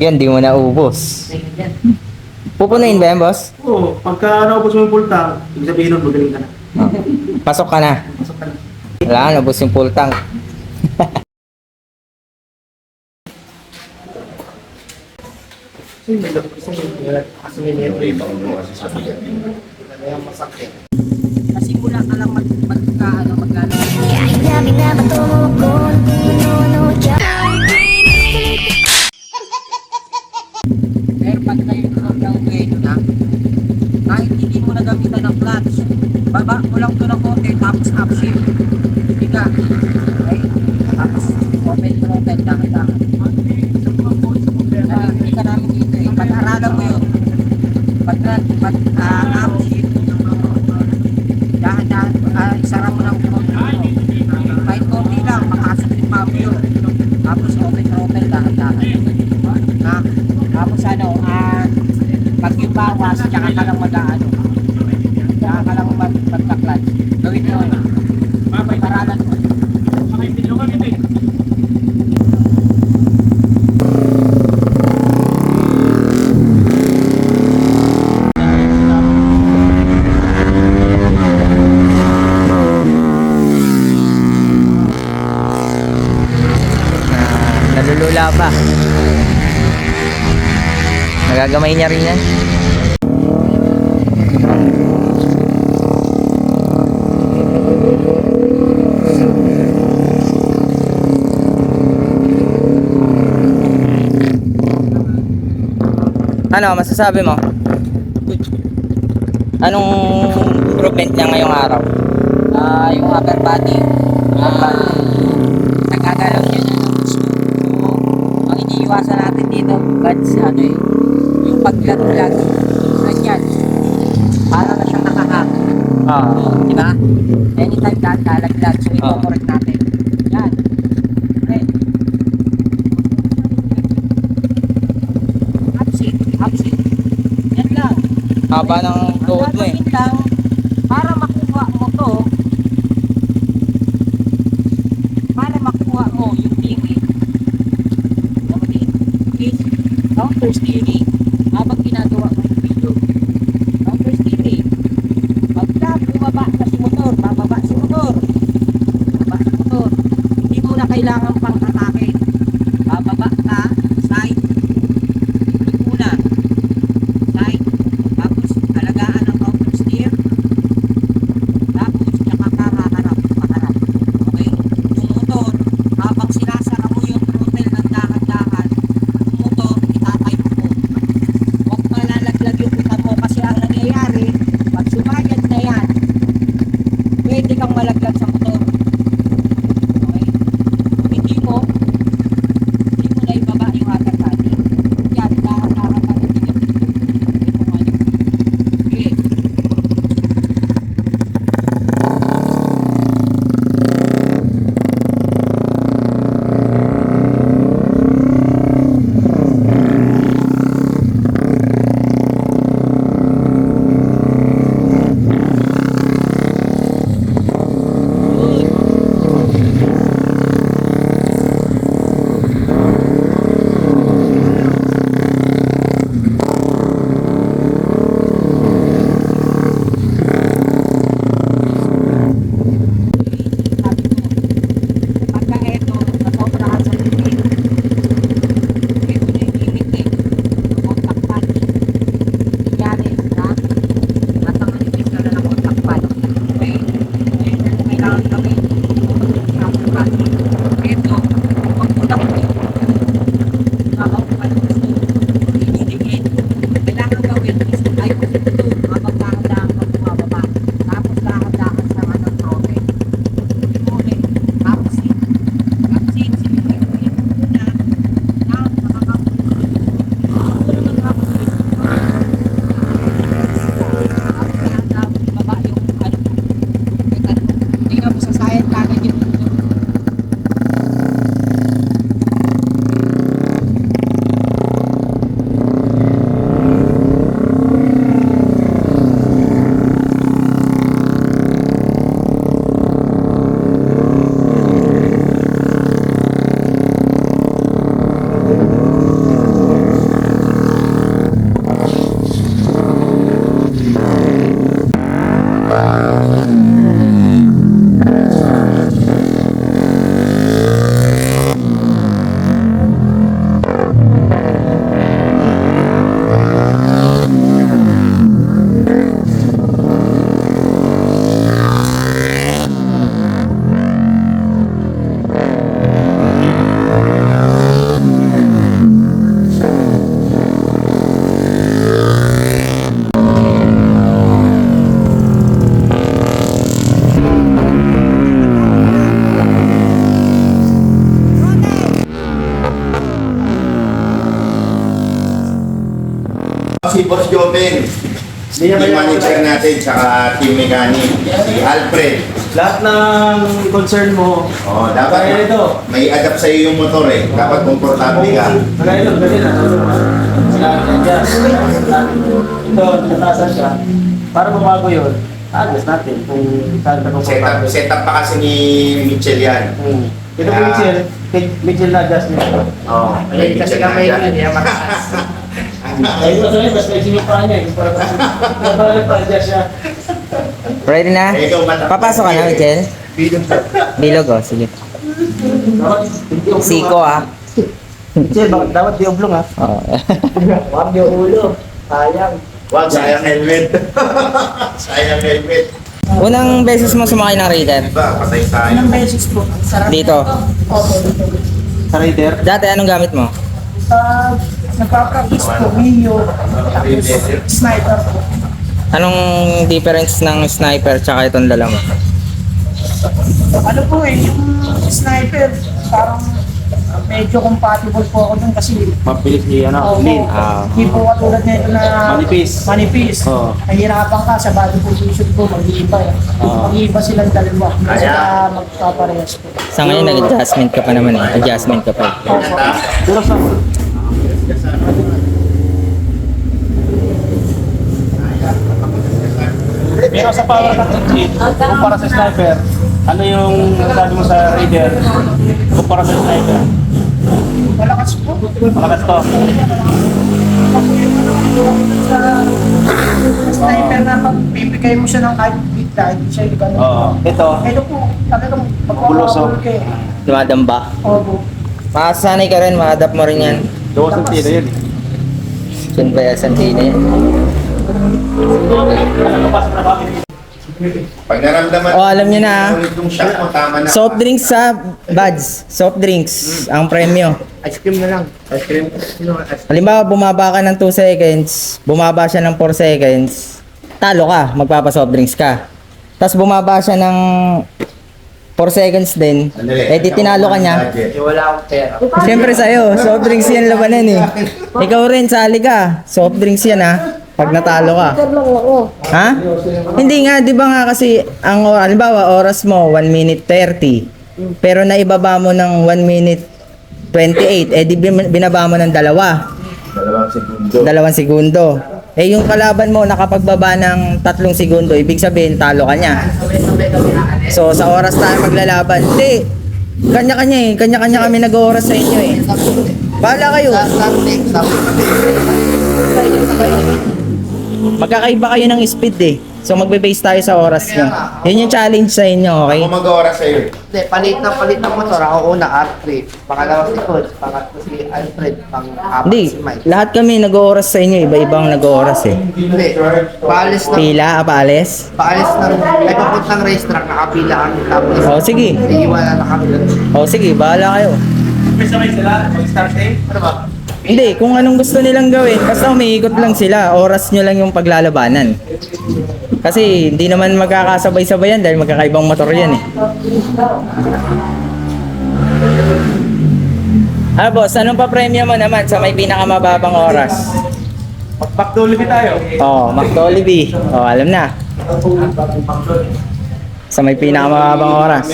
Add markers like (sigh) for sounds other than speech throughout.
Yan, di mo na ubos. Tingin yan. Pupunuin ba yan, boss? Oo, pagka naubos mo yung full tank, ibig sabihin nun, magaling ka na. Oh. Pasok ka na. Pasok ka na. Wala, nabos yung full tank. Kasi mula ka lang mag, Pag, pag uh, upshift, dahan-dahan, uh, isara mo lang throttle mo. Kahit konti lang, makasok yung pabyo. Tapos open throttle, dahan-dahan. Ha? Tapos ano, ah, pag yung bawas, tsaka ka lang mag-ano. Tsaka ka lang mag magka-clutch. Gawin mo yun. Paralan mo. Na, nalulula pa. Nagagamay niya rin yan. Ano, masasabi mo? Anong improvement niya ngayong araw? Ah, yung upper body, ah, nagkagalaw niya na ng gusto. Ang iniiwasan natin dito, guts, ano eh, paglag-lag, ganyan, para na siyang nakahak. Ah. Di ba? Anytime na lalaglag, so ito Oo. correct natin. Yan. Okay. Upsit, upsit. Yan lang. Haba ng tuhod mo eh. Lang, para makuha mo to, para makuha mo yung tiwi. Okay. Is counter steering habang ginagawa mo yung video. Counter steering. Pagka bumaba na si motor, bababa si motor. Bababa si motor. Hindi mo na kailangan pang atake. Bababa ka, side. mala clase. Si Boss Joven. Team kaya- manager natin, tsaka team mechanic. Si Alfred. Lahat ng concern mo, Oh, Kaya dapat ito. may adapt sa iyo yung motor eh. Dapat komportable ka. Kagaya ito, ganyan na. Lahat ng gas. Ito, tinatasan siya. Para bumago yun, adjust natin kung saan ka Setup, komportable. setup pa kasi ni Mitchell yan. Hmm. Ito Kaya- po Mitchell, kay- Mitchell na adjust niya. Oh, Ay, kasi kamay yun, yan. hindi mataas. (laughs) Ay, ito sa'yo, basta yung pa niya. eh. Para para nagpa-adjust siya. Ready na? Papasok ka na, Michel? Bilog, oh. Sige. Siko, ah. Mitchell, bakit dapat di oblong ha? Oh. Huwag yung ulo. Sayang. Wag, sayang helmet. (laughs) sayang helmet. Unang beses mo sumakay ng Raider? Diba, patay tayo. Ilang beses po? Sarap Dito. Opo, dito. Sa rider. Dati, anong gamit mo? Uh, nagpa-practice po, Mio, tapos sniper po. Anong difference ng sniper tsaka itong dala mo? Ano po eh, yung sniper, parang medyo compatible po ako dun kasi Mabilis ni ano, Oo. lean. Ah. Hindi po katulad nito na Manipis. Manipis. Oo. Nahihirapan ka sa body position ko, mag-iiba eh. Oo. Mag-iiba silang dalawa. Hindi Kaya- sila magkaparehas po. Sa ngayon, nag-adjustment ka pa naman eh. Adjustment ka pa. Opo. Pero sa Pero sa power ng kumpara sa sniper, ano yung sabi mo sa raider, kumpara sa sniper? Malakas po. Malakas to. Sa sniper na pag bibigay mo siya ng kahit big kahit siya yung gano'n. Oo. Ito, Ito po, talagang Bulusok. pagpapakabul kayo. Dumadamba. Opo. Makasanay ka rin, ma-adapt mo rin yan. gawa sa tila yun. Yun ba yan, sa trabaho? Pag naramdaman Oh, alam niyo na, ah. yung shock mo, tama na. Soft drinks sa buds. Soft drinks. Ang premyo. Ice cream na lang. Ice cream. Sino ice Halimbawa, bumaba ka ng 2 seconds, bumaba siya ng 4 seconds, talo ka, magpapa-soft drinks ka. Tapos bumaba siya ng 4 seconds din, Sandali. eh di tinalo ka niya. Budget. Wala akong pera. Siyempre sa'yo, soft drinks yan labanan eh. (laughs) Ikaw rin, sali ka. Soft drinks yan ha. Pag natalo ka. Ha? Hindi nga, di ba nga kasi, ang or- halimbawa, oras mo, 1 minute 30. Pero naibaba mo ng 1 minute 28, eh di bin- binaba mo ng dalawa. Dalawang segundo. dalawang segundo. Eh yung kalaban mo nakapagbaba ng tatlong segundo, ibig sabihin talo ka niya. So sa oras tayo maglalaban. Hindi. Kanya-kanya eh. Kanya-kanya kami nag-oras sa inyo eh. Bahala kayo. Magkakaiba kayo ng speed eh. So magbe-base tayo sa oras nyo. Yun yung challenge sa inyo, okay? Ako mag-oras sa'yo. Hindi, palit na palit ng motor. Ako una, Alfred. Pangalawa si Coach. Pangatlo si Alfred. Pang-apat Hindi. si Mike. Lahat kami nag-oras sa inyo. Iba-ibang nag-oras eh. Hindi. Paalis ng... Pila, apaalis? Paalis ng... Ay, papuntang racetrack. Nakapila kami. Tapos... O sige. Iiwanan na kami doon. O sige, bahala kayo. May sabay sila, mag-start eh. Ano ba? Hindi, kung anong gusto nilang gawin, basta umiikot lang sila, oras nyo lang yung paglalabanan. Kasi hindi naman magkakasabay-sabay yan dahil magkakaibang motor yan eh. Ah boss, anong pa-premyo mo naman sa may pinakamababang oras? Ulit tayo. Oh, McDolly Oh, alam na. Sa may pinakamababang oras.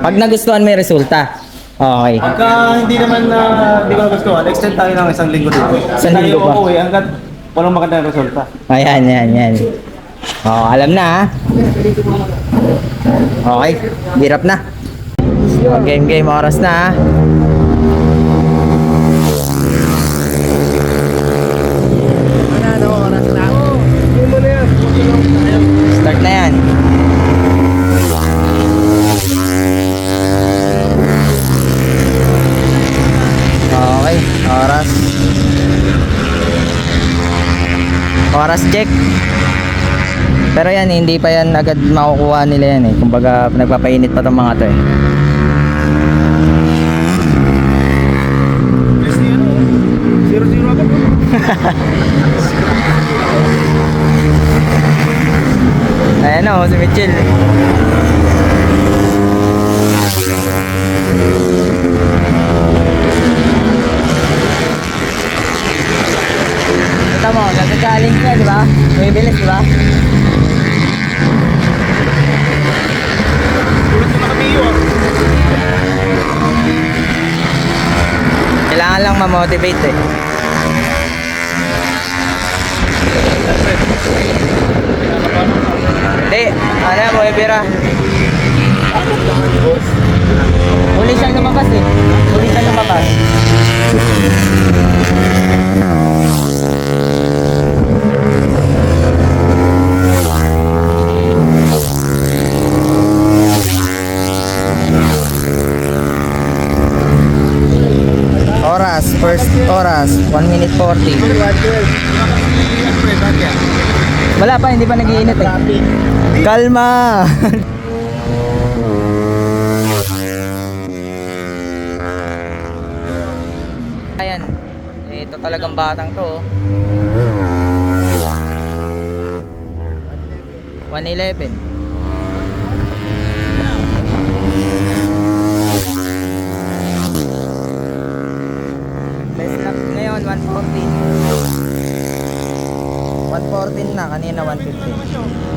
Pag nagustuhan yung resulta. Okay. Pagka hindi naman na hindi ko nagustuhan, extend tayo ng isang linggo dito. Isang linggo tayo pa. uuwi hanggat walang magandang resulta. Ayan, yan, yan. Oh, alam na ha. Okay, hirap na. Game game oras na ha. Check. Pero yan, hindi pa yan agad makukuha nila yan eh. Kumbaga, nagpapainit pa tong mga to eh. (laughs) Ayan o, si Mitchell. Tama mo, nagka-challenge ka, di ba? May bilis, di ba? Kailangan lang ma-motivate eh. Hindi, ano mo, Ebira? Huli siyang lumabas eh. Huli siyang lumabas. Oras, first oras, 1 minute 40. Wala pa, hindi pa nagiinit eh. Kalma! (laughs) Ayan, ito talagang batang to. oh. 111. 114. 114 na, kanina 115.